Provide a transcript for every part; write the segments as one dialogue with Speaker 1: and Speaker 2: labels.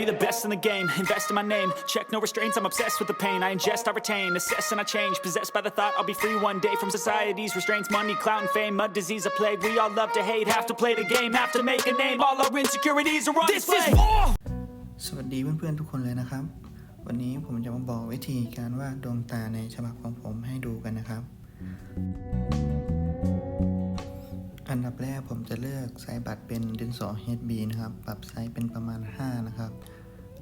Speaker 1: Be the best in the game, invest in my name. Check no restraints, I'm obsessed with the pain. I ingest, I retain, assess and I change. Possessed by the thought I'll be free one day from society's restraints. Money, clout, and fame, mud, disease, a plague. We all love to hate, have to play the game, have to make a name. All our insecurities are on
Speaker 2: This
Speaker 1: display.
Speaker 2: is war!
Speaker 3: สวัสดีเพื่อนๆทุกคนเลยนะครับ วันนี้ผมจะมาบอกวิธีการวาดดวงตาในฉบับของผมให้ดูกันนะครับ อันดับแรกผมจะเลือกไซส์บัตรเป็นดินสอ HB นะครับ ปรับไซส์เป็นประมาณ 5 นะครับ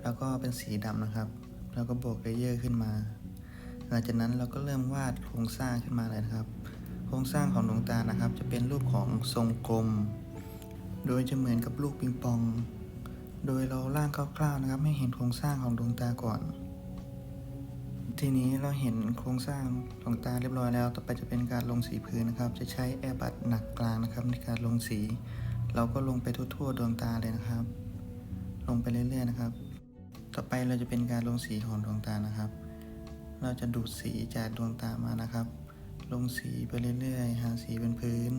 Speaker 3: แล้วก็เป็นสีดำนะครับ แล้วก็บวกเลเยอร์ขึ้นมา หลังจากนั้นเราก็เริ่มวาดโครงสร้างขึ้นมาเลยนะครับ โครงสร้างของดวงตานะครับ จะเป็นรูปของทรงกลม โดยจะเหมือนกับลูกปิงปอง โดยเราล่างคร่าวๆนะครับ ให้เห็นโครงสร้างของดวงตาก่อน ทีนี้เราเห็นโครงสร้างดวงตาเรียบร้อยแล้ว ต่อไปจะเป็นการลงสีพื้นนะครับ จะใช้แอร์บัตหนักกลางนะครับ ในการลงสี เราก็ลงไปทั่วๆดวงตาเลยนะครับ ลงไปเรื่อยๆนะครับ ต่อไปเราจะเป็นการลงสีของดวงตานะครับ เราจะดูดสีจากดวงตามานะครับ ลงสีไปเรื่อยๆ หาสีเป็นพื้น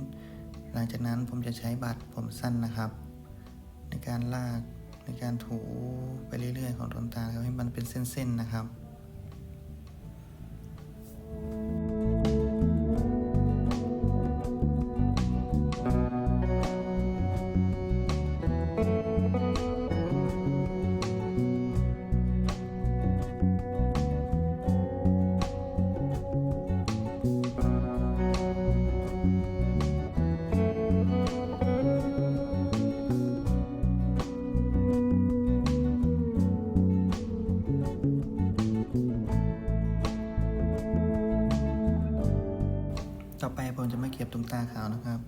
Speaker 3: หลังจากนั้นผมจะใช้บัตรผมสั้นนะครับ ในการลากในการถูไปเรื่อยๆ ของดวงตาครับให้มันเป็นเส้นๆนะครับ ต่อไปผมจะมาเก็บตรงตาขาวนะครับ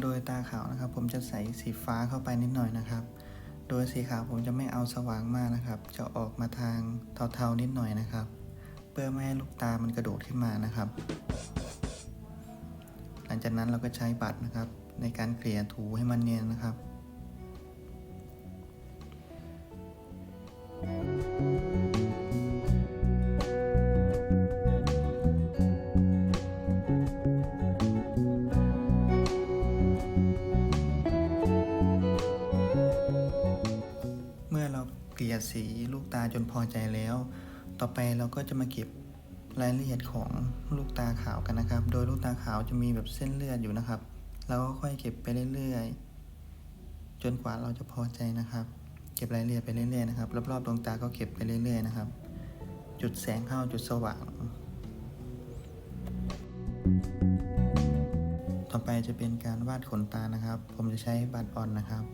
Speaker 3: โดยตาขาวนะครับ ผมจะใส่สีฟ้าเข้าไปนิดหน่อยนะครับ โดยสีขาวผมจะไม่เอาสว่างมากนะครับ จะออกมาทางเทาๆนิดหน่อยนะครับ เพื่อไม่ให้ลูกตามันกระโดดขึ้นมานะครับ หลังจากนั้นเราก็ใช้บัตรนะครับ ในการเกลี่ยถูให้มันเนียนนะครับ สีลูกตาจนพอใจแล้ว ต่อไปเราก็จะมาเก็บรายละเอียดของลูกตาขาวกันนะครับ โดยลูกตาขาวจะมีแบบเส้นเลือดอยู่นะครับ เราก็ค่อยเก็บไปเรื่อยๆ จนกว่าเราจะพอใจนะครับ เก็บรายละเอียดไปเรื่อยๆนะครับรอบๆดวงตาก็เก็บไปเรื่อยๆนะครับ จุดแสงเข้าจุดสว่าง ต่อไปจะเป็นการวาดขนตานะครับ ผมจะใช้บัตรอ่อนนะครับ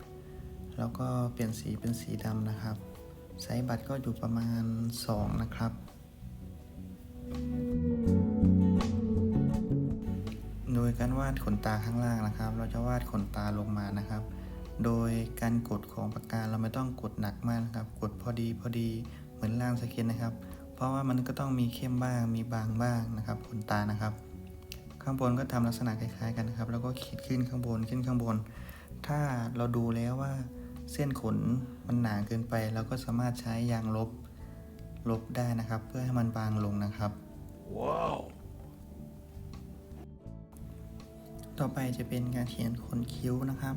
Speaker 3: แล้วก็เปลี่ยนสีเป็นสีดำนะครับ ไซส์บัตรก็อยู่ประมาณ 2 นะครับ โดยการวาดขนตาข้างล่างนะครับ เราจะวาดขนตาลงมานะครับ โดยการกดของปากกาเราไม่ต้องกดหนักมากนะครับ กดพอดีพอดีเหมือนล่างสเก็ตนะครับ เพราะว่ามันก็ต้องมีเข้มบ้างมีบางบ้างนะครับ ขนตานะครับ ข้างบนก็ทำลักษณะคล้ายๆกันนะครับ แล้วก็ขีดขึ้นข้างบนขึ้นข้างบน ถ้าเราดูแล้วว่า เส้นขนมันหนาเกินไปเราก็สามารถใช้ยางลบลบได้นะครับ เพื่อให้มันบางลงนะครับ
Speaker 2: Wow!
Speaker 3: ต่อไปจะเป็นการเขียนขนคิ้วนะครับ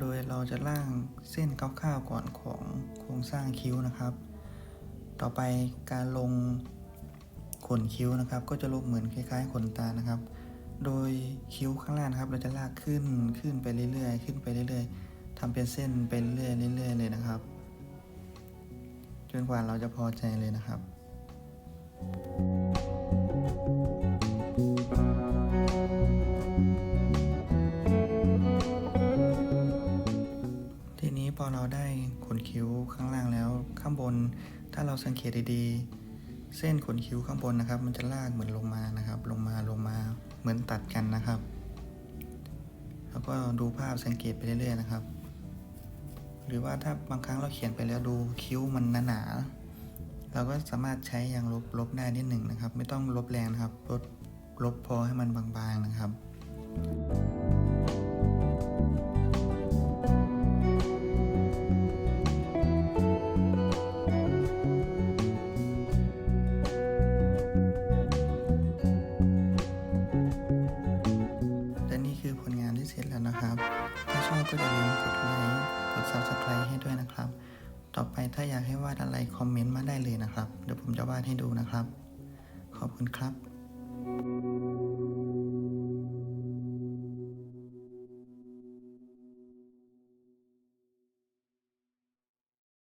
Speaker 3: โดยเราจะล่างเส้นคร่าวๆก่อนของโครงสร้างคิ้วนะครับ ต่อไปการลงขนคิ้วนะครับ ก็จะลงเหมือนคล้ายๆขนตานะครับ โดยคิ้วข้างล่างนะครับ เราจะลากขึ้นขึ้นไปเรื่อยๆ ขึ้นไปเรื่อยๆ ทำเป็นเส้นไปเรื่อยเรื่อยๆเลยนะครับ จนกว่าเราจะพอใจเลยนะครับ ทีนี้พอเราได้ขนคิ้วข้างล่างแล้ว ข้างบน ถ้าเราสังเกตดีๆ เส้นขนคิ้วข้างบนนะครับ มันจะลากเหมือนลงมานะครับ ลงมาลงมาเหมือนตัดกันนะครับ แล้วก็ดูภาพสังเกตไปเรื่อยๆนะครับ หรือว่าถ้าบางครั้งเราเขียนไปแล้วดูคิ้วมันหนาๆเราก็สามารถใช้ยางลบลบได้นิดหนึ่งนะครับ ไม่ต้องลบแรงนะครับลดลบพอให้มันบางๆนะครับ และนี่คือผลงานที่เสร็จแล้วนะครับ ถ้าชอบก็อย่าลืมกดไลค์ ด Subscribe ให้ด้วยนะครับ ต่อไปถ้าอยากให้วาดอะไรคอมเมนต์มาได้เลยนะครับ เดี๋ยวผมจะวาดให้ดูนะครับ ขอบคุณครับ